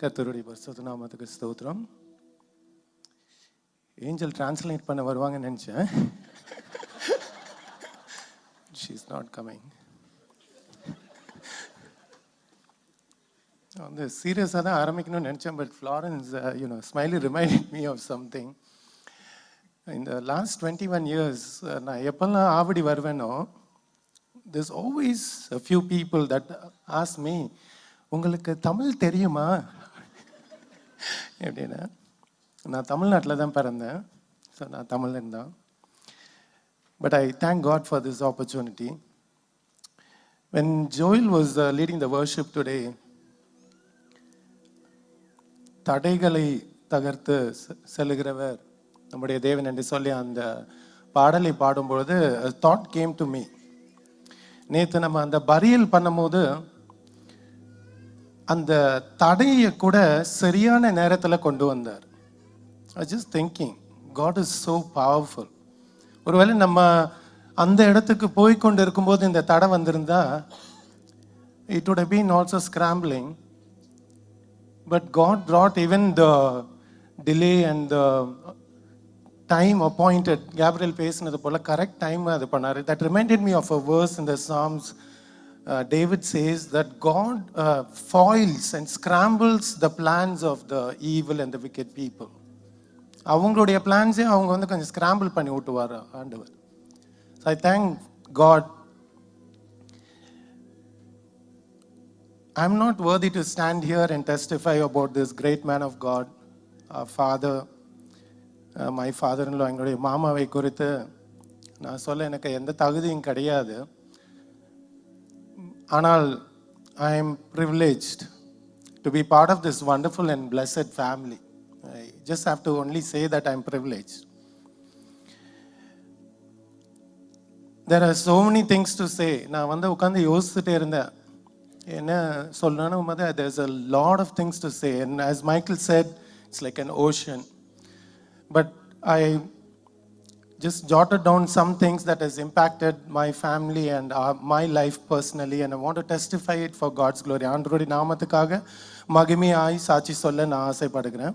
கத்தருடைய பரிசுத்த நாமத்துக்கு ஸ்தோத்திரம். ஏஞ்சல் டிரான்ஸ்லேட் பண்ண வருவாங்கன்னு நினச்சேன். ஷீ இஸ் நாட் கமிங் வந்து சீரியஸாக தான் ஆரம்பிக்கணும்னு நினச்சேன் but Florence you know smiley remind me of something இந்த லாஸ்ட் டுவெண்ட்டி ஒன் இயர்ஸ் நான் எப்போல்லாம் Avadi வருவேனோ this always a few people that ask me உங்களுக்கு தமிழ் தெரியுமா? எப்படின்னா நான் தமிழ்நாட்டில் தான் பிறந்தேன். ஸோ நான் தமிழன் தான். But I thank God for this opportunity when Joel was leading the worship today தடைகளை தகர்த்து செ- செல்லுகிறவர் நம்முடைய தேவன் என்று சொல்லி அந்த பாடலை பாடும்பொழுது தாட் கேம் டு மீ நேற்று நம்ம அந்த பரியல் பண்ணும்போது அந்த தடையை கூட சரியான நேரத்தில் கொண்டு வந்தார் I just thinking God is so powerful ஒருவேளை நம்ம அந்த இடத்துக்கு போய் கொண்டு இருக்கும்போது இந்த தடை வந்திருந்தா it would been also scrambling but God brought even the delay and the time appointed Gabriel பேசினது போல் கரெக்ட் டைம் அது பண்ணார் that reminded me of a verse இந்த Psalms uh, David says that God uh, foils and scrambles the plans of the evil and the wicked people. அவங்களுடைய பிளான்ஸே அவங்க வந்து கொஞ்சம் scramble பண்ணி விட்டுவார் ஆண்டவர் I thank God I am not worthy to stand here and testify about this great man of God father my ஃபாதர்லோ எங்களுடைய மாமாவை குறித்து நான் சொல்ல எனக்கு எந்த தகுதியும் கிடையாது ஆனால் I am privileged to be part of this wonderful and blessed family I just have to only say that I am privilege there are so many things to say நான் வந்து உட்காந்து யோசிச்சுட்டே இருந்தேன். என்ன சொல்லணும் போது there's a lot of things to say. And as michael said it's like an ocean. But i just jotted down some things that has impacted my family and uh, my life personally and i want to testify it for god's glory. ஆண்டவருடைய நாமத்துக்காக மகிமையாய் சாட்சி சொல்ல நான் ஆசைப்படுகிறேன்.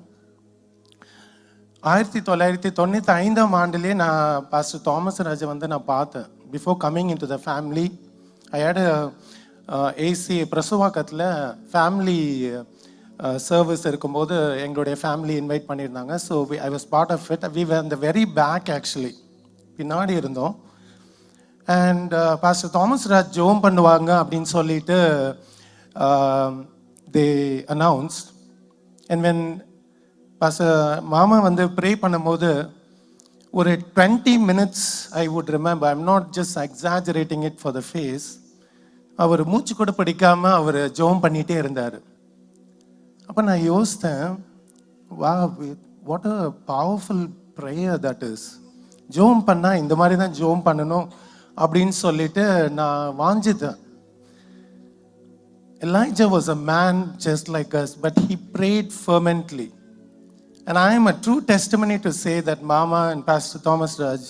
ஆயிரத்தி தொள்ளாயிரத்தி தொண்ணூற்றி ஐந்தாம் ஆண்டுலேயே நான் பாஸ்டர் தாமஸ் ராஜை வந்து நான் பார்த்தேன். Before coming into the family I had AC பிரசவாக்கத்தில் family Uh, service இருக்கும்போது எங்களுடைய ஃபேமிலி இன்வைட் பண்ணியிருந்தாங்க. So we I was part of it we were the very back actually பின்னாடி இருந்தோம். அண்ட் பாஸ்டர் தாமஸ் ராஜ் ஜோம் பண்ணுவாங்க அப்படின்னு சொல்லிட்டு they announce and when pastor மாமா வந்து ப்ரே பண்ணும்போது ஒரு twenty minutes I would remember I'm not just exaggerating it for the face அவர் மூச்சு கூட பிடிக்காமல் அவர் ஜோம் பண்ணிகிட்டே இருந்தார். அப்போ நான் யோசித்தேன் வா what a powerful prayer that is ஜோம் பண்ணால் இந்த மாதிரி தான் ஜோம் பண்ணணும் அப்படின்னு சொல்லிட்டு நான் வாஞ்சித்தேன் Elijah was a man just like us, but he prayed fervently. And I am a true testimony to say that Mama and Pastor Thomas Raj,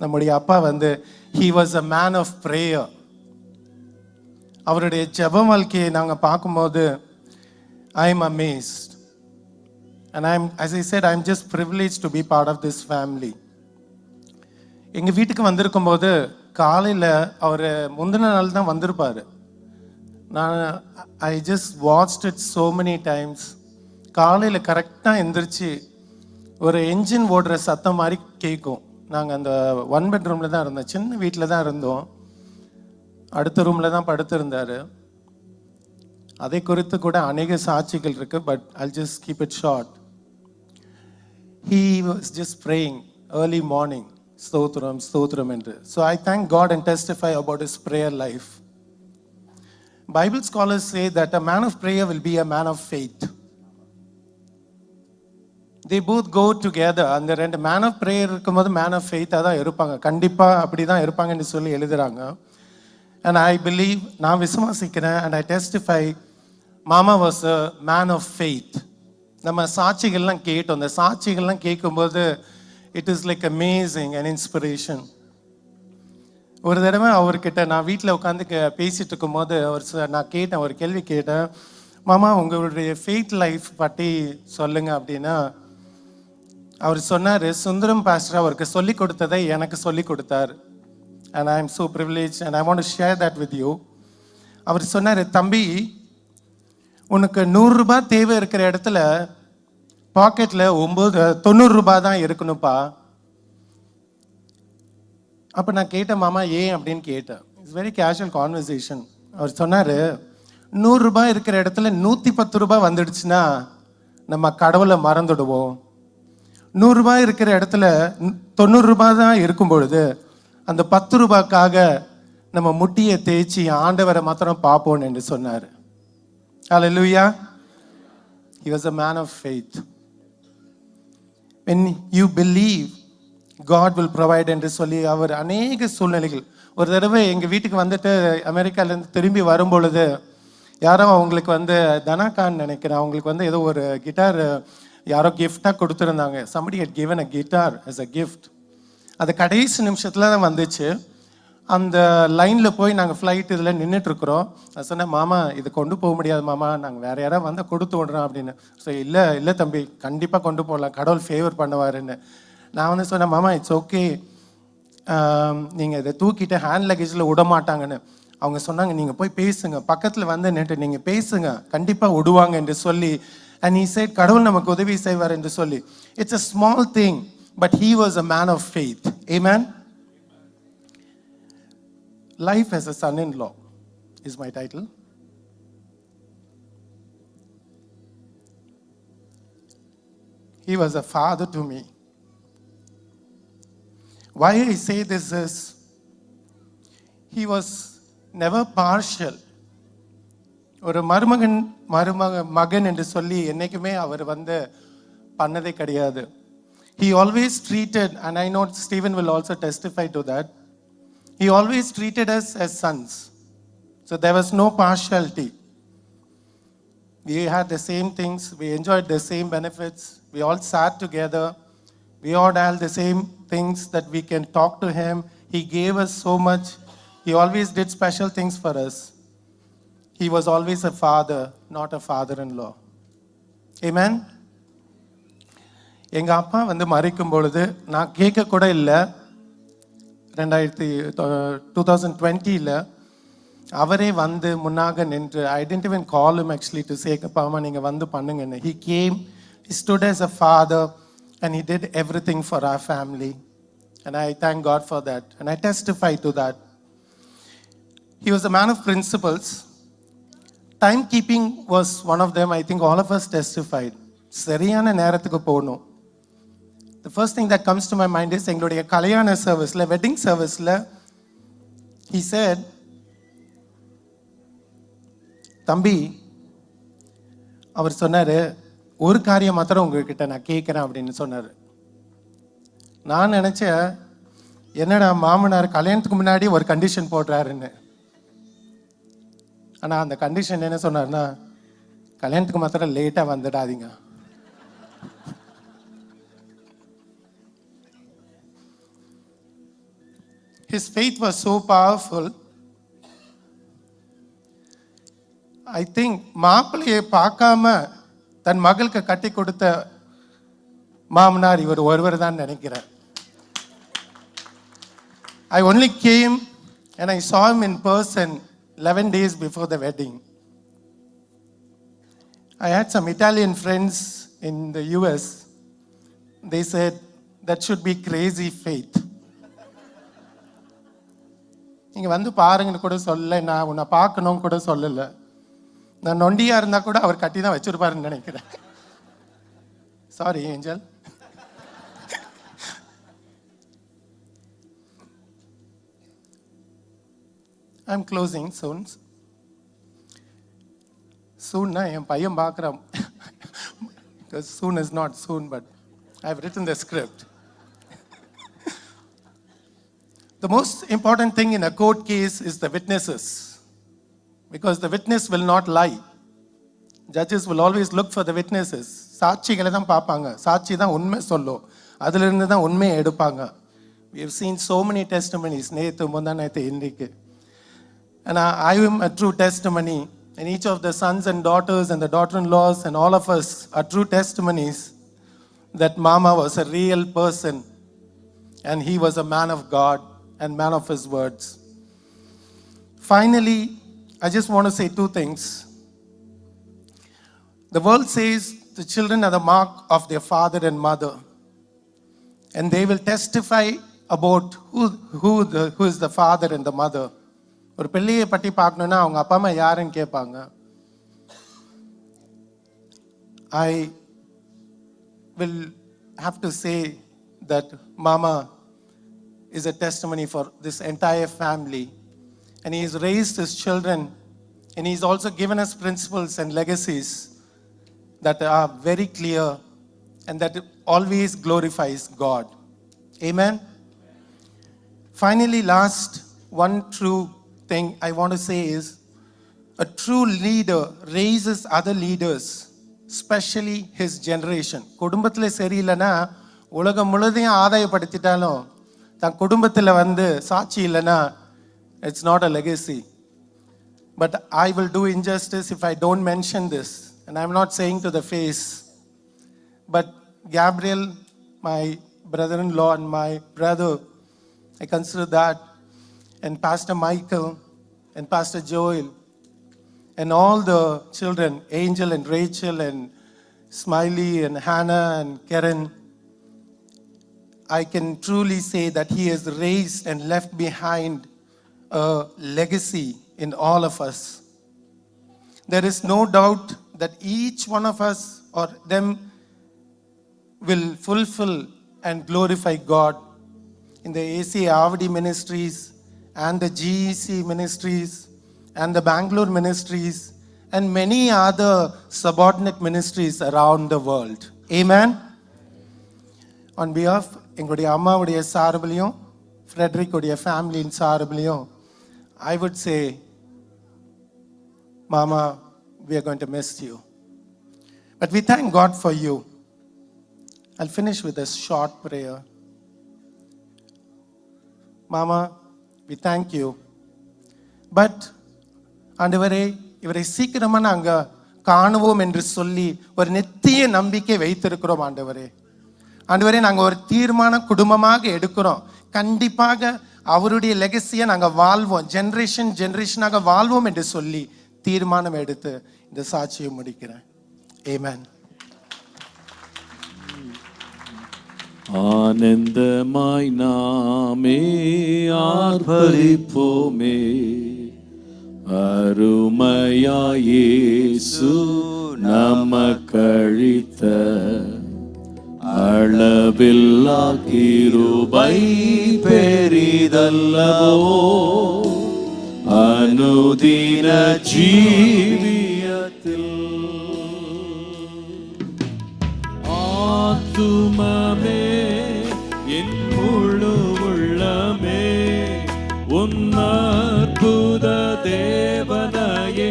நம்முடைய அப்பா வந்து he was a man of prayer அவருடைய ஜப வாழ்க்கையை நாங்கள் பார்க்கும்போது I am And and as I said I'm just privileged to be part of this family. எங்கள் வீட்டுக்கு வந்திருக்கும்போது காலையில் அவர் முந்தின நாள் தான் வந்திருப்பார். நான் I just watched it so many times காலையில் கரெக்டாக எந்திரிச்சு ஒரு என்ஜின் ஓடுற சத்தம் மாதிரி கேட்கும் நாங்கள் அந்த ஒன் பெட்ரூமில் தான் இருந்தோம். சின்ன வீட்டில் தான் இருந்தோம். அடுத்த ரூமில் தான் படுத்திருந்தார். அதை குறித்து கூட அநேக சாட்சிகள் இருக்கு but I just keep it short he was just praying early morning ஸ்தோத்ரம் ஸ்தோத்ரம் என்று so I thank God and testify about is prayer life Bible scholars say that a man of prayer will be a man of faith. They both go together அந்த ரெண்டு man of prayer இருக்கும்போது man of ஃபெய்த்தாக தான் இருப்பாங்க கண்டிப்பாக அப்படி தான் இருப்பாங்கன்னு சொல்லி எழுதுகிறாங்க அண்ட் ஐ பிலீவ் நான் விசுவாசிக்கிறேன் அண்ட் ஐ டெஸ்டிஃபை மாமா was a man of faith நம்ம சாட்சிகள்லாம் கேட்டோம். அந்த சாட்சிகள்லாம் கேட்கும்போது it is like amazing and inspiration ஒரு தடவை அவர்கிட்ட நான் வீட்டில் உட்காந்து பேசிகிட்டு இருக்கும்போது அவர் நான் கேட்டேன் ஒரு கேள்வி கேட்டேன். மாமா உங்களுடைய ஃபெய்த் லைஃப் பற்றி சொல்லுங்க அப்படின்னா அவர் சொன்னார் சுந்தரம் பாஸ்டர் அவருக்கு சொல்லி கொடுத்ததை எனக்கு சொல்லி கொடுத்தார். And I am so privilege and I want share that with you அவர் சொன்னார் தம்பி உனக்கு நூறுரூபா தேவை இருக்கிற இடத்துல பாக்கெட்டில் ஒம்பது தொண்ணூறுரூபா தான் இருக்கணும்ப்பா. அப்போ நான் கேட்டேன் மாமா ஏன்? அப்படின்னு கேட்டேன். இட்ஸ் வெரி கேஷுவல் கான்வர்சேஷன் அவர் சொன்னார் நூறுரூபா இருக்கிற இடத்துல நூற்றி பத்து ரூபா வந்துடுச்சுன்னா நம்ம கடவுளை மறந்துடுவோம். நூறுரூபா இருக்கிற இடத்துல தொண்ணூறுரூபா தொண்ணூறு ரூபாய் தான் இருக்கும் பொழுது அந்த பத்து ரூபாய்க்காக நம்ம முட்டியை தேய்ச்சி ஆண்டவரை மாத்திரம் பார்ப்போன்னு என்று சொன்னார். Hallelujah. He was a man of faith. When you believe, God will provide என்று சொல்லி அவர் அநேக சூழ்நிலைகள். ஒரு தடவை எங்கள் வீட்டுக்கு வந்துட்டு அமெரிக்காலேருந்து திரும்பி வரும்பொழுது யாரோ அவங்களுக்கு வந்து தனாகான் நினைக்கிறேன். அவங்களுக்கு வந்து ஏதோ ஒரு கிட்டார் யாரோ கிஃப்டாக கொடுத்துருந்தாங்க. Somebody had given a guitar as a gift அது கடைசி நிமிஷத்தில் தான் வந்துச்சு. அந்த லைனில் போய் நாங்கள் ஃப்ளைட் இதில் நின்றுட்டுருக்குறோம் நான் சொன்னேன் மாமா இது கொண்டு போக முடியாது மாமா. நாங்கள் வேறு யாராவது வந்தால் கொடுத்து விடுறோம் அப்படின்னு. ஸோ இல்லை இல்லை தம்பி. கண்டிப்பாக கொண்டு போகலாம் கடவுள் ஃபேவர் பண்ணுவாருன்னு. நான் வந்து சொன்னேன் மாமா இட்ஸ் ஓகே நீங்கள் இதை தூக்கிட்டு ஹேண்ட் லக்கேஜில் விட மாட்டாங்கன்னு. அவங்க சொன்னாங்க நீங்கள் போய் பேசுங்க. பக்கத்தில் வந்து நின்று நீங்கள் பேசுங்க. கண்டிப்பாக விடுவாங்க என்று சொல்லி. அண்ட் ஈ சைட் கடவுள் நமக்கு உதவி செய்வார் என்று சொல்லி. It's a small thing but he was a man of faith a man life as a son-in-law is my title he was a father to me why i say this is he was never partial ஒரு மருமகன் மருமக மகன் என்று சொல்லி என்னைக்குமே அவர் வந்து பண்ணதே கிடையாது he always treated and i know stephen will also testify to that he always treated us as sons so there was no partiality we had the same things we enjoyed the same benefits we all sat together we all had the same things that we can talk to him he gave us so much he always did special things for us he was always a father, not a father in law. Amen. எங்கள் அப்பா வந்து மறிக்கும் பொழுது நான் கேட்க கூட இல்லை ரெண்டாயிரத்தி டூ தௌசண்ட் டுவெண்ட்டியில் அவரே வந்து முன்னாக நின்று I didn't even call him actually to சேக்கப்பாமா நீங்கள் வந்து பண்ணுங்கன்னு he came he stood as a father and he did everything for our family and I thank God for that and I testify to that he was a man of principles timekeeping was one of them i think all of us testified சரியான நேரத்துக்கு போகணும் the first thing that comes to my mind is எங்களுடைய கல்யாண சர்வீஸில் wedding சர்வீஸில் he chat தம்பி அவர் சொன்னார் ஒரு காரியம் மாத்திரம் உங்ககிட்ட நான் கேட்குறேன் அப்படின்னு சொன்னார். நான் நினச்சேன் என்னடா மாமனார் கல்யாணத்துக்கு முன்னாடி ஒரு கண்டிஷன் போடுறாருன்னு. ஆனால் அந்த கண்டிஷன் என்ன சொன்னார்னா கல்யாணத்துக்கு மாத்திரம் லேட்டாக வந்துடாதீங்க. His faith was so powerful. I think மாப்பிள்ளையை பார்க்காம தன் மகளுக்கு கட்டி கொடுத்த மாமனார் இவர் ஒருவர் தான் நினைக்கிறார் I only came and I saw him in person eleven days before the wedding I had some Italian friends in the US. They said that should be crazy faith. நீங்கள் வந்து பாருங்கன்னு கூட சொல்ல நான் உன்னை பார்க்கணும் கூட சொல்லலை. நான் நொண்டியாக இருந்தால் கூட அவர் கட்டி தான் வச்சுருப்பாருன்னு நினைக்கிறேன். Sorry Angel I'm closing soon சூன்னா என் பையன் பார்க்குறான். Soon is not soon but I have written the script the most important thing in a court case is the witnesses because the witness will not lie judges will always look for the witnesses சாட்சிகளை தான் பார்ப்பாங்க சாட்சி தான் உண்மை சொல்லும் அதிலிருந்து தான் உண்மையை எடுப்பாங்க we have seen so many testimonies நேற்று முந்தா நேற்று இன்றைக்கு and I, I am a true testimony And each of the sons and daughters and the daughter in laws and all of us are true testimonies that Mama was a real person and he was a man of God and man of his words. Finally, I just want to say two things. The world says the children are the mark of their father and mother, and they will testify about who, who, the, who is the father and the mother. ஒரு பிள்ளையை பற்றி பார்க்கணுன்னா அவங்க அப்பா அம்மா யாருன்னு கேட்பாங்க I will have to say that Mama is a testimony for this entire family. And he's raised his children, and he's also given us principles and legacies that are very clear and that always glorifies God. Amen. Finally, last one true thing I want to say is a true leader raises other leaders, especially his generation. குடும்பத்தில் சரியில்லைன்னா உலகம் முழுதையும் ஆதாயப்படுத்திட்டாலும் தன் குடும்பத்தில் வந்து சாட்சி இல்லைன்னா it's not a legacy But I will do injustice if I don't mention this. And I'm not saying to the face. But Gabriel, my brother in law, and my brother, I consider that, and Pastor Michael, and Pastor Joel, and all the children, Angel and Rachel, and Smiley, and Hannah, and Karen, I can truly say that he has raised and left behind a legacy in all of us. There is no doubt that each one of us or them will fulfill and glorify God in the AC Avadi ministries and the GEC ministries and the Bangalore ministries and many other subordinate ministries around the world. Amen. On behalf எங்களுடைய அம்மாவுடைய சார்பிலையும் ஃப்ரெட்ரிக்குடைய ஃபேமிலியின் சார்பிலையும் ஐ would say மாமா we are going to miss you but we thank God for you I finish with a short prayer மாமா we thank you but ஆண்டவரே இவரை சீக்கிரமாக நாங்கள் காணுவோம் என்று சொல்லி ஒரு நித்திய நம்பிக்கை வைத்திருக்கிறோம் ஆண்டவரே ஆண்டவரே நாங்க ஒரு தீர்மான குடும்பமாக எடுக்கிறோம். கண்டிப்பாக அவருடைய லெகசியை நாங்க வாழ்வோம். ஜெனரேஷன் ஜென்ரேஷனாக வாழ்வோம் என்று சொல்லி தீர்மானம் எடுத்து இந்த சாட்சியை முடிக்கிறேன். ஏமேன் ஆனந்தமாய் நாமே ஆர்ப்பரிப்போமே. அருமையாயேசு நமக்கழித்த அளவில்லா கிருபை பெரிதல்லவோ அனுதின ஜீவியத்தில் ஆத்துமமே என் முழு உள்ளமே உன்னற்புத தேவனையே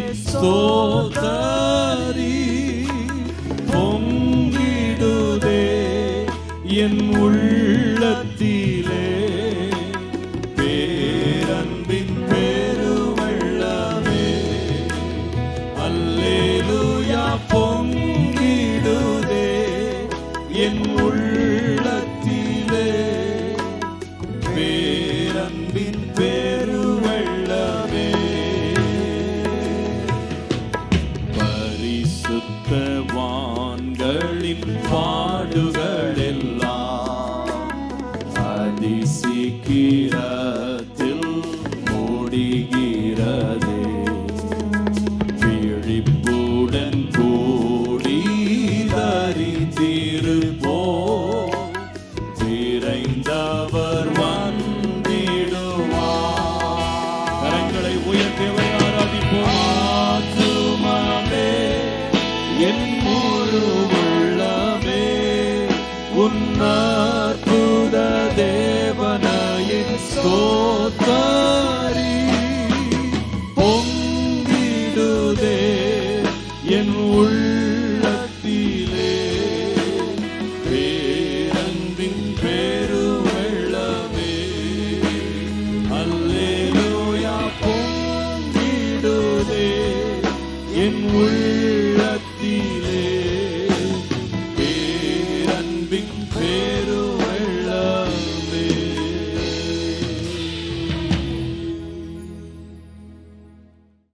என் என் உள்ள